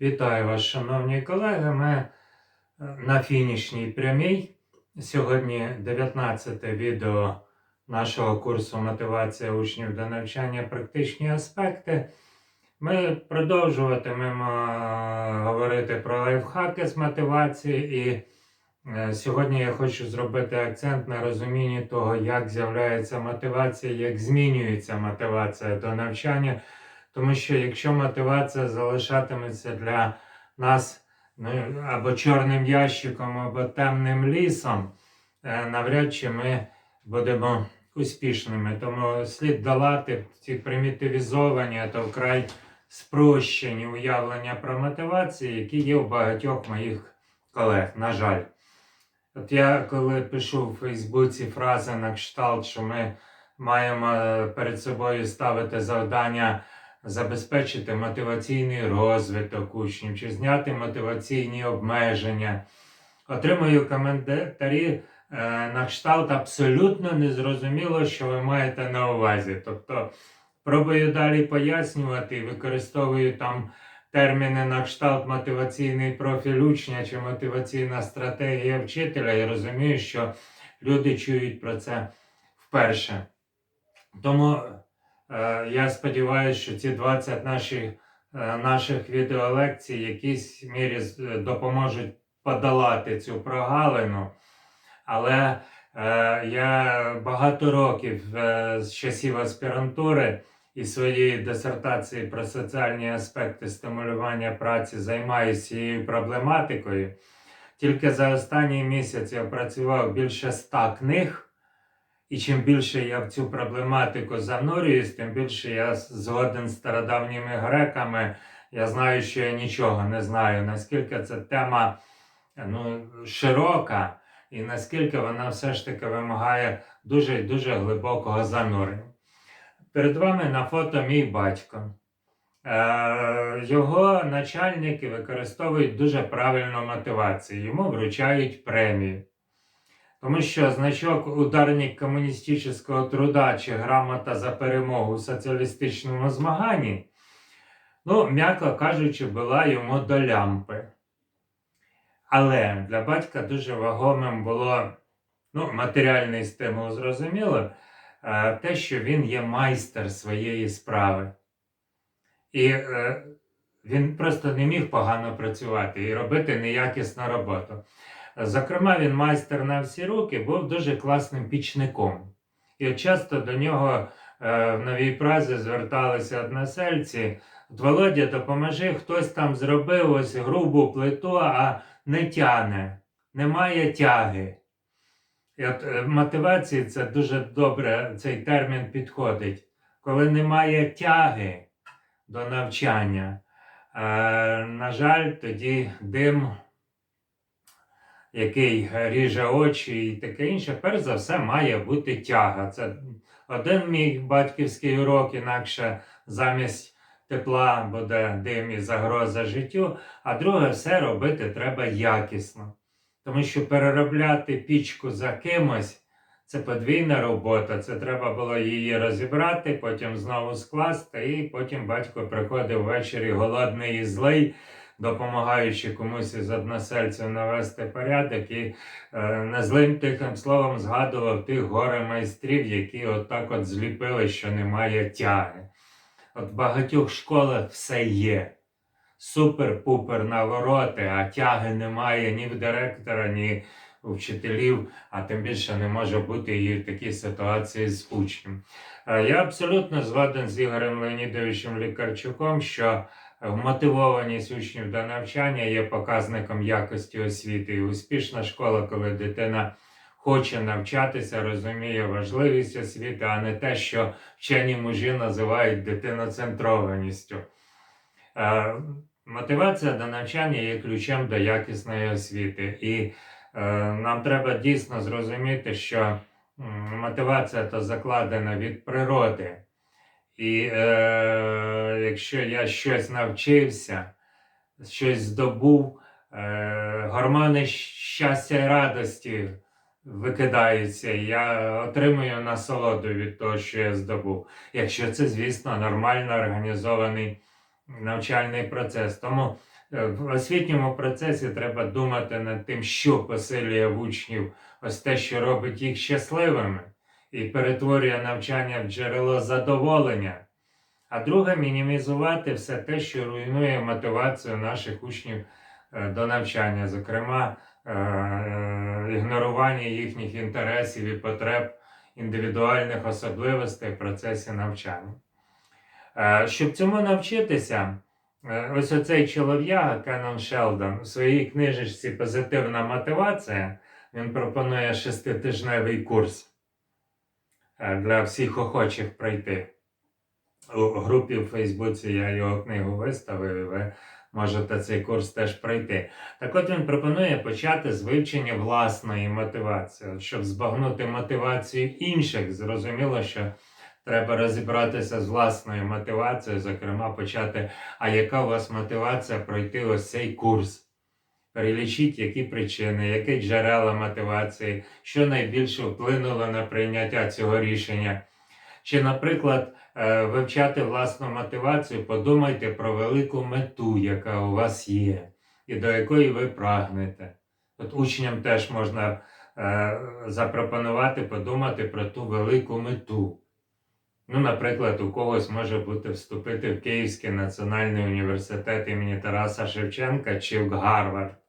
Вітаю вас, шановні колеги. Ми е, на фінішній прямій. Сьогодні 19 відео нашого курсу мотивація учнів до навчання практичні аспекти. Ми продовжуватимемо е, говорити про лайфхаки з мотивації, і е, сьогодні я хочу зробити акцент на розумінні того, як з'являється мотивація, як змінюється мотивація до навчання. Тому що якщо мотивація залишатиметься для нас ну, або чорним ящиком, або темним лісом, е, навряд чи ми будемо успішними. Тому слід долати ці примітивізовані, то вкрай спрощені уявлення про мотивацію, які є у багатьох моїх колег, на жаль. От я коли пишу в Фейсбуці фрази на кшталт, що ми маємо е, перед собою ставити завдання забезпечити мотиваційний розвиток учнів чи зняти мотиваційні обмеження. Отримую коментарі е, на кшталт абсолютно незрозуміло, що ви маєте на увазі. Тобто пробую далі пояснювати використовую там терміни на кшталт мотиваційний профіль учня чи мотиваційна стратегія вчителя і розумію, що люди чують про це вперше. Тому Я сподіваюся, що ці 20 наших, е, наших відеолекцій в якійсь мірі допоможуть подолати цю прогалину. Але е, я багато років е, з часів аспірантури і своєї дисертації про соціальні аспекти стимулювання праці займаюся цією проблематикою. Тільки за останній місяць я опрацював більше ста книг. І чим більше я в цю проблематику занурююсь, тим більше я згоден з стародавніми греками. Я знаю, що я нічого не знаю, наскільки ця тема ну, широка, і наскільки вона все ж таки вимагає дуже дуже глибокого занурення. Перед вами на фото мій батько. Е, Його начальники використовують дуже правильну мотивацію. Йому вручають премію. Тому що значок ударник комуністичного труда чи грамота за перемогу у соціалістичному змаганні, ну, м'яко кажучи, була йому до лямпи. Але для батька дуже вагомим було ну, матеріальний стимул, зрозуміло, е, те, що він є майстер своєї справи. І е, він просто не міг погано працювати і робити неякісну роботу. Зокрема, він майстер на всі руки, був дуже класним пічником. І часто до нього е, в новій празі зверталися односельці. «От, Володя, допоможи, хтось там зробив ось грубу плиту, а не тяне, немає тяги. І от е, мотивації це дуже добре, цей термін підходить. Коли немає тяги до навчання, е, на жаль, тоді дим який ріже очі і таке інше, перш за все має бути тяга. Це один мій батьківський урок, інакше замість тепла буде дим і загроза життю, а друге, все робити треба якісно. Тому що переробляти пічку за кимось це подвійна робота. Це треба було її розібрати, потім знову скласти, і потім батько приходив ввечері голодний і злий допомагаючи комусь із односельців навести порядок, і е, незлим тихим словом згадував тих горе майстрів, які отак от зліпили, що немає тяги. От в багатьох школах все є. Супер-пупер навороти, а тяги немає ні в директора, ні у вчителів, а тим більше не може бути і в такій ситуації з учнем. Е, Я абсолютно згоден з Ігорем Леонідовичем Лікарчуком, що Мотивованість учнів до навчання є показником якості освіти. І успішна школа, коли дитина хоче навчатися, розуміє важливість освіти, а не те, що вчені мужі називають дитиноцентрованістю. Е, мотивація до навчання є ключем до якісної освіти. І е, нам треба дійсно зрозуміти, що мотивація то закладена від природи. І е, якщо я щось навчився, щось здобув, е, гормони щастя і радості викидаються, я отримую насолоду від того, що я здобув. Якщо це, звісно, нормально організований навчальний процес. Тому е, в освітньому процесі треба думати над тим, що посилює в учнів ось те, що робить їх щасливими, і перетворює навчання в джерело задоволення. А друге мінімізувати все те, що руйнує мотивацію наших учнів е, до навчання, зокрема, е, е, ігнорування їхніх інтересів і потреб індивідуальних особливостей в процесі навчання. Щоб цьому навчитися, ось оцей чолов'яга Кеннон Шелдон у своїй книжечці Позитивна мотивація він пропонує шеститижневий курс для всіх охочих пройти. У групі в Фейсбуці я його книгу виставив, і ви можете цей курс теж пройти. Так от він пропонує почати з вивчення власної мотивації, От щоб збагнути мотивацію інших. Зрозуміло, що треба розібратися з власною мотивацією, зокрема, почати, а яка у вас мотивація пройти ось цей курс? Перелічіть, які причини, які джерела мотивації, що найбільше вплинуло на прийняття цього рішення. Чи, наприклад, е, вивчати власну мотивацію, подумайте про велику мету, яка у вас є, і до якої ви прагнете. От учням теж можна е, запропонувати подумати про ту велику мету. Ну, наприклад, у когось може бути вступити в Київський національний університет імені Тараса Шевченка чи в Гарвард.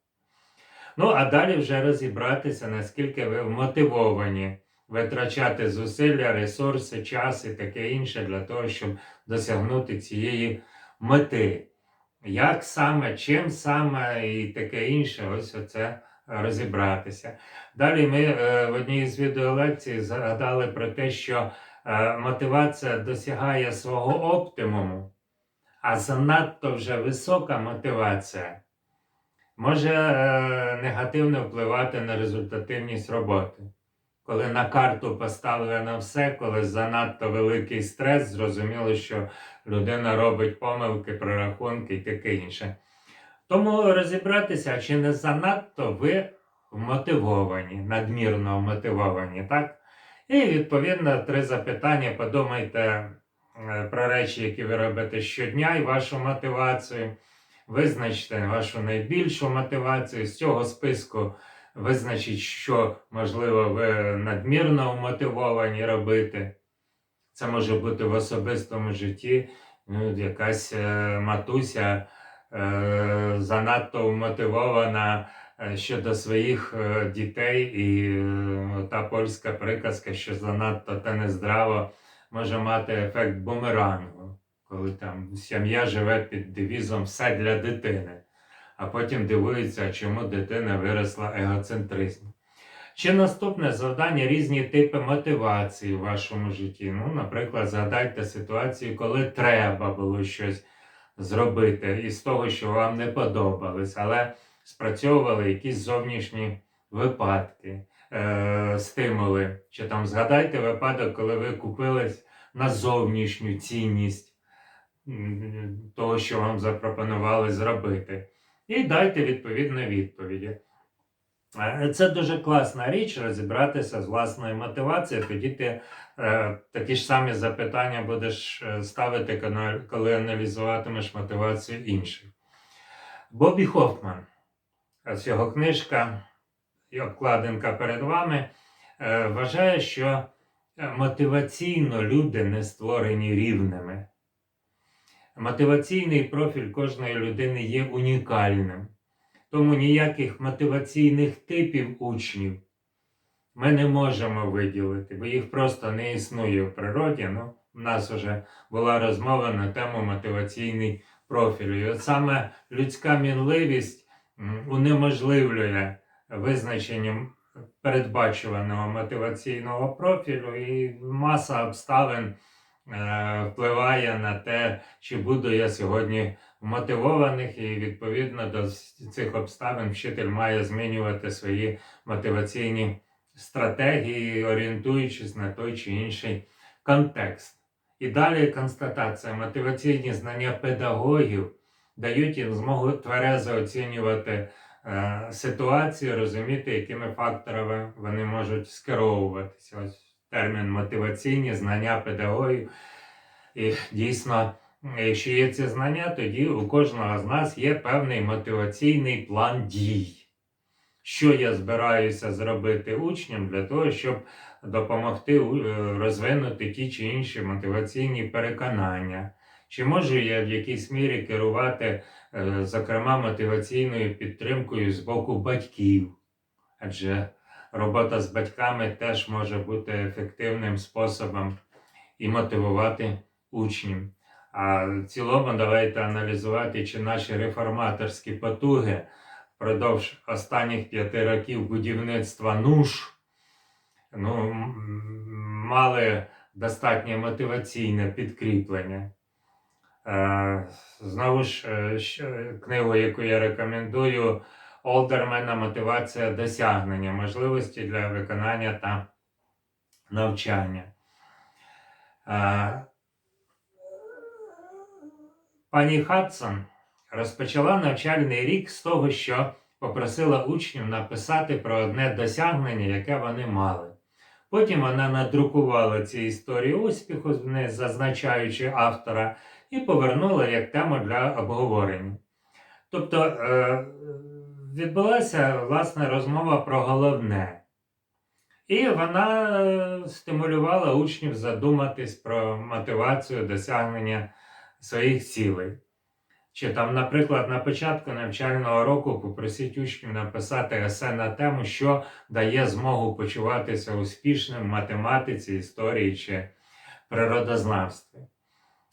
Ну, а далі вже розібратися, наскільки ви вмотивовані витрачати зусилля, ресурси, час і таке інше для того, щоб досягнути цієї мети. Як саме, чим саме і таке інше, ось оце розібратися. Далі ми е, в одній з відеолекцій згадали про те, що е, мотивація досягає свого оптимуму, а занадто вже висока мотивація може е, негативно впливати на результативність роботи. Коли на карту поставлено все, коли занадто великий стрес, зрозуміло, що людина робить помилки, прорахунки і таке інше. Тому розібратися, чи не занадто ви вмотивовані, надмірно вмотивовані, так? І відповідно три запитання. Подумайте е, про речі, які ви робите щодня, і вашу мотивацію. Визначте вашу найбільшу мотивацію. З цього списку визначіть, що, можливо, ви надмірно вмотивовані робити. Це може бути в особистому житті ну, якась е, матуся е, занадто вмотивована е, щодо своїх е, дітей, і та польська приказка, що занадто та нездраво, може мати ефект бумерангу, коли там сім'я живе під девізом все для дитини, а потім дивується, чому дитина виросла егоцентризмом. Ще наступне завдання різні типи мотивації в вашому житті. Ну, наприклад, згадайте ситуацію, коли треба було щось зробити із того, що вам не подобалось, але спрацьовували якісь зовнішні випадки, е- стимули. Чи там згадайте випадок, коли ви купились на зовнішню цінність того, що вам запропонували зробити. І дайте відповідні відповіді. Е, Це дуже класна річ розібратися з власною мотивацією. Тоді ти е, такі ж самі запитання будеш е, ставити, коли- аналізуватимеш мотивацію інших. Бобі Хофман, ось його книжка і обкладинка перед вами, е, вважає, що е, мотиваційно люди не створені рівними. Мотиваційний профіль кожної людини є унікальним. Тому ніяких мотиваційних типів учнів ми не можемо виділити, бо їх просто не існує в природі. Ну, у нас вже була розмова на тему мотиваційний профіль. І от саме людська мінливість унеможливлює визначенням передбачуваного мотиваційного профілю, і маса обставин впливає на те, чи буду я сьогодні мотивованих, і відповідно до цих обставин вчитель має змінювати свої мотиваційні стратегії, орієнтуючись на той чи інший контекст. І далі констатація: мотиваційні знання педагогів дають їм змогу тверезо оцінювати е, ситуацію, розуміти, якими факторами вони можуть скеровуватися. Ось термін мотиваційні знання педагогів. І дійсно якщо є ці знання, тоді у кожного з нас є певний мотиваційний план дій. Що я збираюся зробити учням для того, щоб допомогти е, розвинути ті чи інші мотиваційні переконання. Чи можу я в якійсь мірі керувати, е, зокрема, мотиваційною підтримкою з боку батьків? Адже робота з батьками теж може бути ефективним способом і мотивувати учнів. А в цілому давайте аналізувати, чи наші реформаторські потуги впродовж останніх п'яти років будівництва НУШ ну, мали достатнє мотиваційне підкріплення. Е, Знову ж, е, книгу, яку я рекомендую, Олдермена Мотивація досягнення можливості для виконання та навчання. Е, Пані Хадсон розпочала навчальний рік з того, що попросила учнів написати про одне досягнення, яке вони мали. Потім вона надрукувала ці історії успіху, не зазначаючи автора, і повернула як тему для обговорення. Тобто е, відбулася власне розмова про головне. І вона е, стимулювала учнів задуматись про мотивацію досягнення своїх цілей. Чи там, наприклад, на початку навчального року попросіть учнів написати есе на тему, що дає змогу почуватися успішним в математиці, історії чи природознавстві.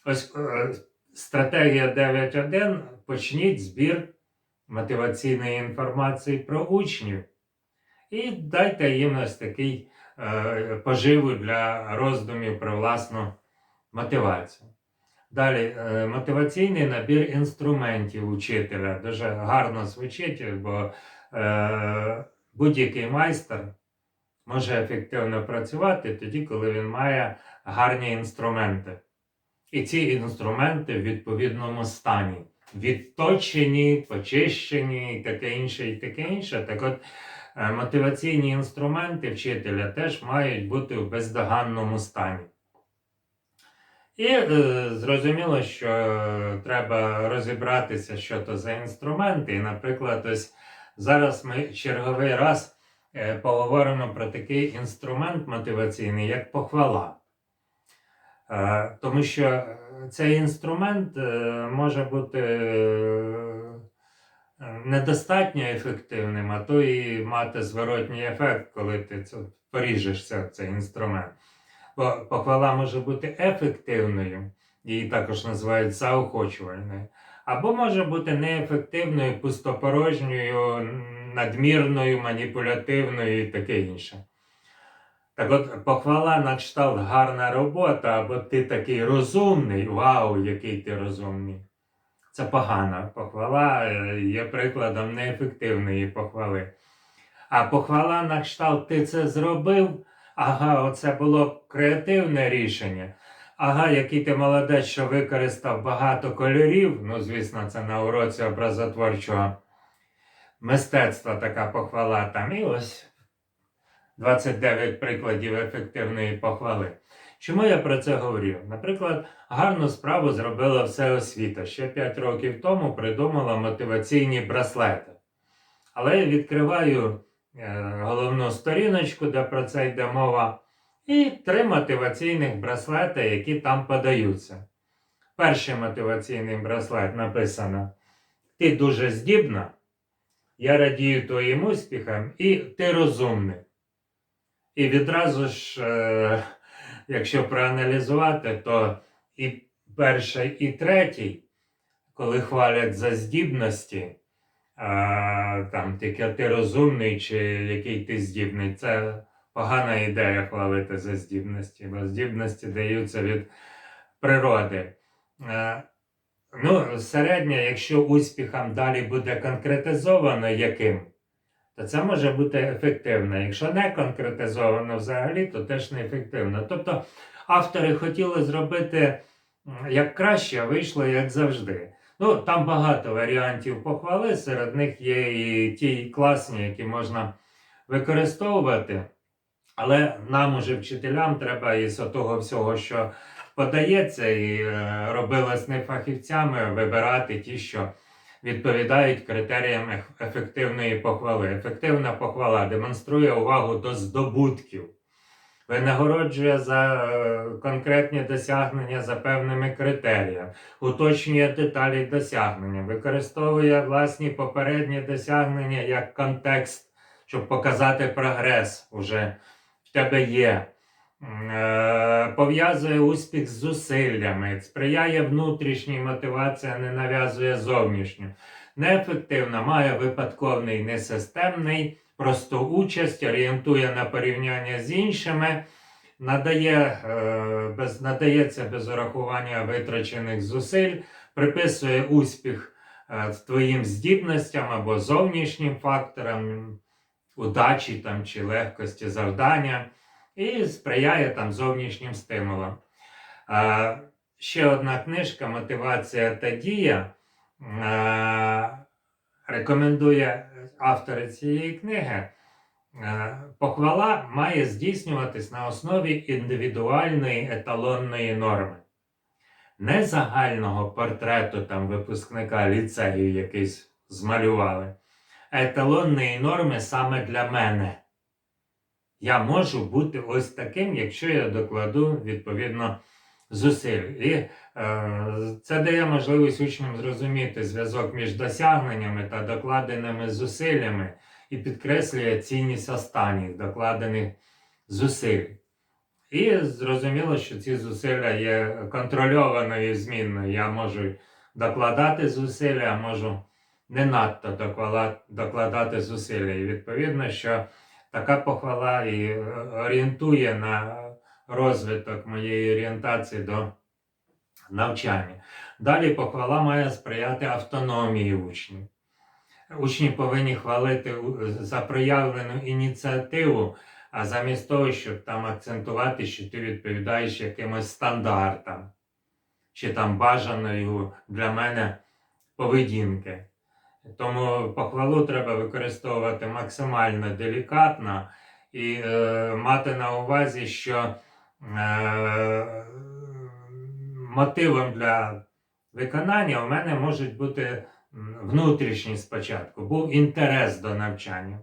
Ось е, стратегія 9.1. Почніть збір мотиваційної інформації про учнів і дайте їм ось такий е, поживу для роздумів про власну мотивацію. Далі, е, мотиваційний набір інструментів учителя. Дуже гарно звучить, бо е, будь-який майстер може ефективно працювати тоді, коли він має гарні інструменти. І ці інструменти в відповідному стані. Відточені, почищені і таке інше, і таке інше. Так от е, мотиваційні інструменти вчителя теж мають бути в бездоганному стані. І е, зрозуміло, що треба розібратися, що то за інструменти. І, наприклад, ось зараз ми черговий раз е, поговоримо про такий інструмент мотиваційний, як похвала. Тому що цей інструмент е, може бути е, недостатньо ефективним, а то і мати зворотній ефект, коли ти поріжешся цей інструмент. Бо похвала може бути ефективною, її також називають заохочувальною, або може бути неефективною, пустопорожньою, надмірною, маніпулятивною і таке інше. Так от, похвала на кшталт гарна робота, або ти такий розумний, вау, який ти розумний. Це погана похвала, е, є прикладом неефективної похвали. А похвала на кшталт ти це зробив. Ага, оце було креативне рішення. Ага, який ти молодець, що використав багато кольорів. Ну, звісно, це на уроці образотворчого мистецтва така похвала там. І ось 29 прикладів ефективної похвали. Чому я про це говорю? Наприклад, гарну справу зробила всеосвіта. Ще 5 років тому придумала мотиваційні браслети. Але я відкриваю е, головну сторіночку, де про це йде мова, і три мотиваційних браслети, які там подаються. Перший мотиваційний браслет написано: Ти дуже здібна, я радію твоїм успіхам, і ти розумний. І відразу ж, е, якщо проаналізувати, то і перший, і третій, коли хвалять за здібності, там тільки ти розумний чи який ти здібний, це погана ідея хвалити за здібності, бо здібності даються від природи. Е, Ну, середнє, якщо успіхом далі буде конкретизовано яким, то це може бути ефективно. Якщо не конкретизовано взагалі, то теж не ефективно. Тобто автори хотіли зробити як краще, а вийшло як завжди. Ну, там багато варіантів похвали, серед них є і ті класні, які можна використовувати. Але нам, уже вчителям, треба із того всього, що подається і е, робилось не фахівцями вибирати ті, що відповідають критеріям ефективної похвали. Ефективна похвала демонструє увагу до здобутків, винагороджує за е, конкретні досягнення за певними критеріями, уточнює деталі досягнення, використовує власні попередні досягнення як контекст, щоб показати прогрес уже в тебе є. Е, Пов'язує успіх з зусиллями, сприяє внутрішній мотивації, а не нав'язує зовнішню. Неефективна, має випадковий, несистемний, просто участь, орієнтує на порівняння з іншими, надає, е, без, надається без урахування витрачених зусиль, приписує успіх е, твоїм здібностям або зовнішнім факторам, удачі там, чи легкості завдання, і сприяє там зовнішнім стимулам. Е, ще одна книжка Мотивація та дія. Е, рекомендує автори цієї книги. Похвала має здійснюватись на основі індивідуальної еталонної норми. Не загального портрету там випускника ліцею якийсь змалювали, а еталонної норми саме для мене. Я можу бути ось таким, якщо я докладу відповідно зусиль. І е, це дає можливість учням зрозуміти зв'язок між досягненнями та докладеними зусиллями і підкреслює цінність останніх докладених зусиль. І зрозуміло, що ці зусилля є контрольованою і змінною. Я можу докладати зусилля, а можу не надто докладати зусилля. І відповідно, що така похвала і е, орієнтує на розвиток моєї орієнтації до навчання. Далі похвала має сприяти автономії учнів. Учні повинні хвалити за проявлену ініціативу, а замість того, щоб там акцентувати, що ти відповідаєш якимось стандартам, чи там бажаною для мене поведінки. Тому похвалу треба використовувати максимально делікатно і е, мати на увазі, що е, мотивом для виконання у мене можуть бути внутрішні спочатку, був інтерес до навчання.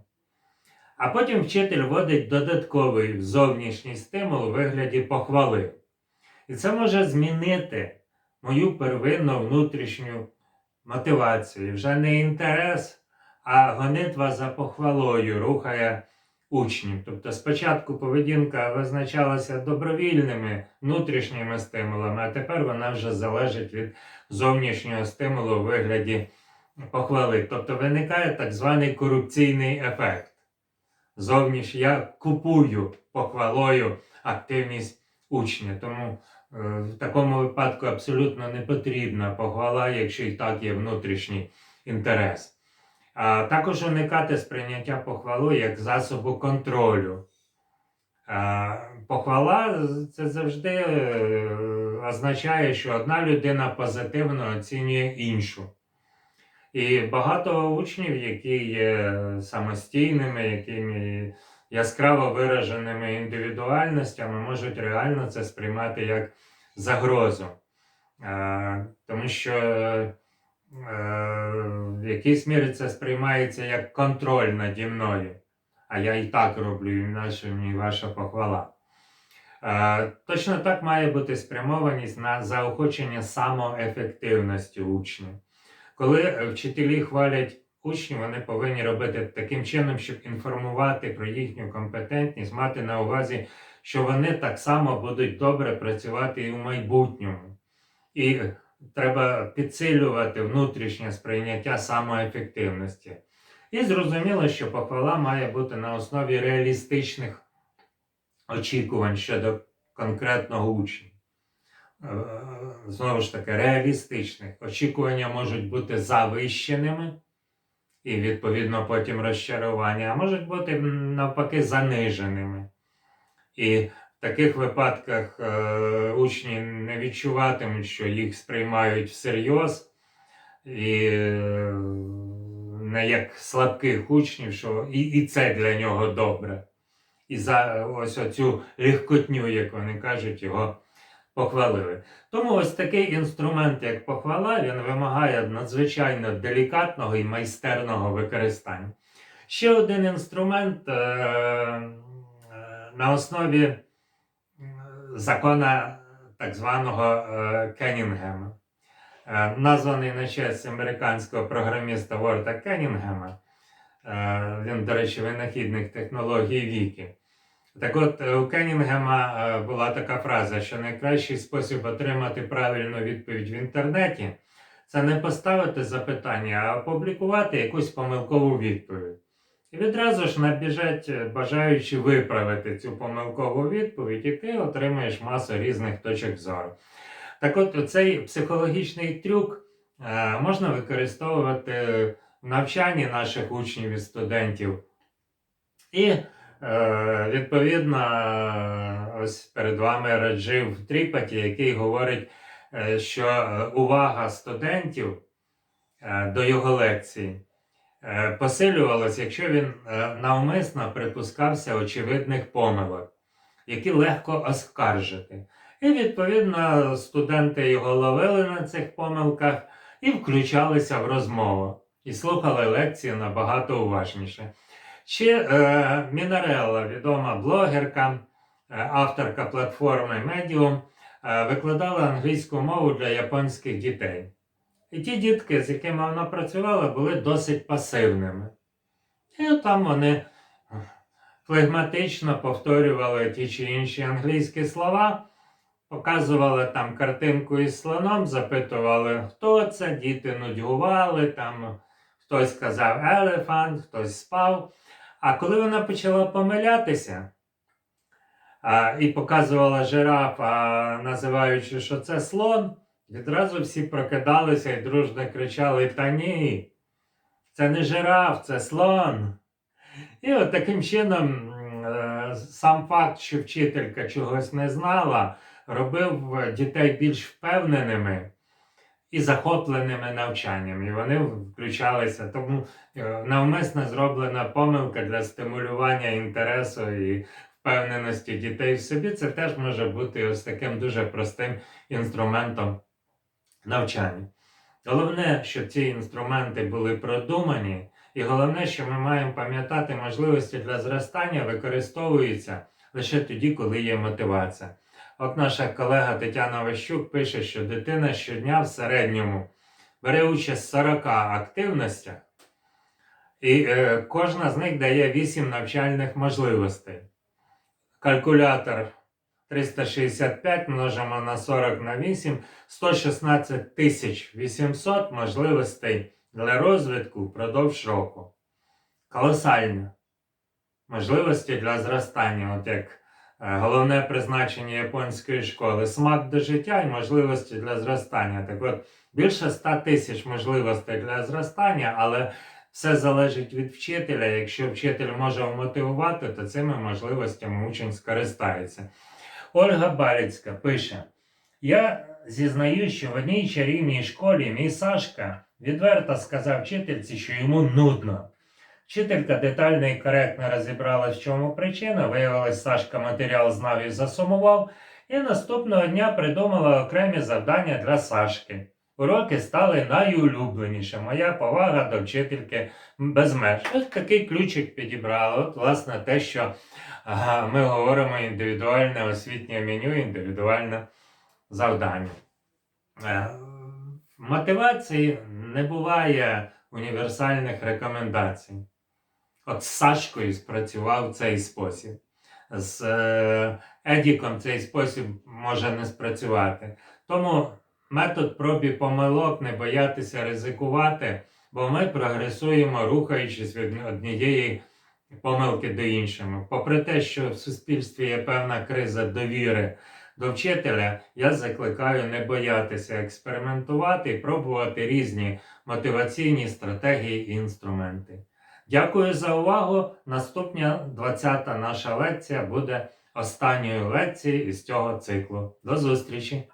А потім вчитель вводить додатковий зовнішній стимул у вигляді похвали. І це може змінити мою первинну внутрішню мотивацію. Вже не інтерес, а гонитва за похвалою рухає учнів. Тобто спочатку поведінка визначалася добровільними внутрішніми стимулами, а тепер вона вже залежить від зовнішнього стимулу у вигляді похвали. Тобто виникає так званий корупційний ефект. Зовніш я купую похвалою активність учня. Тому в такому випадку абсолютно не потрібна похвала, якщо і так є внутрішній інтерес. А також уникати сприйняття похвалу як засобу контролю. А, Похвала це завжди е, означає, що одна людина позитивно оцінює іншу. І багато учнів, які є самостійними, якими яскраво вираженими індивідуальностями, можуть реально це сприймати як загрозу. Е, Тому що е, в якійсь мірі це сприймається як контроль наді мною. А я і так роблю, і наша мені ваша похвала. Е, Точно так має бути спрямованість на заохочення самоефективності учнів. Коли вчителі хвалять учнів, вони повинні робити таким чином, щоб інформувати про їхню компетентність, мати на увазі, що вони так само будуть добре працювати і в майбутньому. І треба підсилювати внутрішнє сприйняття самоефективності. І зрозуміло, що похвала має бути на основі реалістичних очікувань щодо конкретного учня. Е, Знову ж таки, реалістичних. Очікування можуть бути завищеними, і, відповідно, потім розчарування, а можуть бути навпаки заниженими. І в таких випадках е, учні не відчуватимуть, що їх сприймають всерйоз, і е, не як слабких учнів, що і, і це для нього добре. І за ось оцю легкотню, як вони кажуть, його похвалили. Тому ось такий інструмент, як похвала, він вимагає надзвичайно делікатного і майстерного використання. Ще один інструмент е, е, на основі закона так званого е, Кеннінгема, е, названий на честь американського програміста Ворта Кеннінгема. Е, Він, до речі, винахідник технології Вікі. Так от, е, у Кеннінгема е, була така фраза, що найкращий спосіб отримати правильну відповідь в інтернеті це не поставити запитання, а опублікувати якусь помилкову відповідь. І відразу ж набіжать е, бажаючи виправити цю помилкову відповідь, і ти отримаєш масу різних точок зору. Так от, цей психологічний трюк можна використовувати в навчанні наших учнів і студентів. І Відповідно, е, ось перед вами Раджив Тріпаті, який говорить, е, що е, увага студентів до його лекцій е, посилювалась, якщо він навмисно припускався очевидних помилок, які легко оскаржити. І відповідно студенти його ловили на цих помилках і включалися в розмову, і слухали лекції набагато уважніше. Ще е, Мінарелла, відома блогерка, е, авторка платформи Medium, е, викладала англійську мову для японських дітей. І ті дітки, з якими вона працювала, були досить пасивними. І там вони флегматично повторювали ті чи інші англійські слова, показували там картинку із слоном, запитували, хто це, діти нудьгували, там хтось сказав елефант, хтось спав. А коли вона почала помилятися а, і показувала жирафа, називаючи, що це слон, відразу всі прокидалися і дружно кричали: Та ні, це не жираф, це слон. І от таким чином е, сам факт, що вчителька чогось не знала, робив дітей більш впевненими і захопленими навчанням. І вони включалися. Тому е, навмисно зроблена помилка для стимулювання інтересу і впевненості дітей в собі. Це теж може бути ось таким дуже простим інструментом навчання. Головне, щоб ці інструменти були продумані, і головне, що ми маємо пам'ятати, можливості для зростання використовуються лише тоді, коли є мотивація. От наша колега Тетяна Ващук пише, що дитина щодня в середньому бере участь в 40 активностях, і е, кожна з них дає 8 навчальних можливостей. Калькулятор 365 множимо на 40 на 8, 116 тисяч 800 можливостей для розвитку впродовж року. Колосально. Можливості для зростання, от як Головне призначення японської школи смак до життя і можливості для зростання. Так от більше 100 тисяч можливостей для зростання, але все залежить від вчителя. Якщо вчитель може вмотивувати, то цими можливостями учень скористається. Ольга Баліцька пише: Я зізнаю, що в одній чарівній школі мій Сашка відверто сказав вчительці, що йому нудно. Вчителька детально і коректно розібралась, в чому причина. Виявилось, Сашка матеріал знав і засумував, і наступного дня придумала окремі завдання для Сашки. Уроки стали найулюбленіше. Моя повага до вчительки без меж. Ось такий ключик підібрала. От, власне, те, що ага, ми говоримо індивідуальне освітнє меню, індивідуальне завдання. Е, мотивації не буває універсальних рекомендацій. От з Сашкою спрацював цей спосіб. З е, Едіком цей спосіб може не спрацювати. Тому метод проб і помилок не боятися ризикувати, бо ми прогресуємо, рухаючись від однієї помилки до іншої. Попри те, що в суспільстві є певна криза довіри до вчителя, я закликаю не боятися експериментувати і пробувати різні мотиваційні стратегії і інструменти. Дякую за увагу. Наступна 20-та наша лекція буде останньою лекцією із цього циклу. До зустрічі!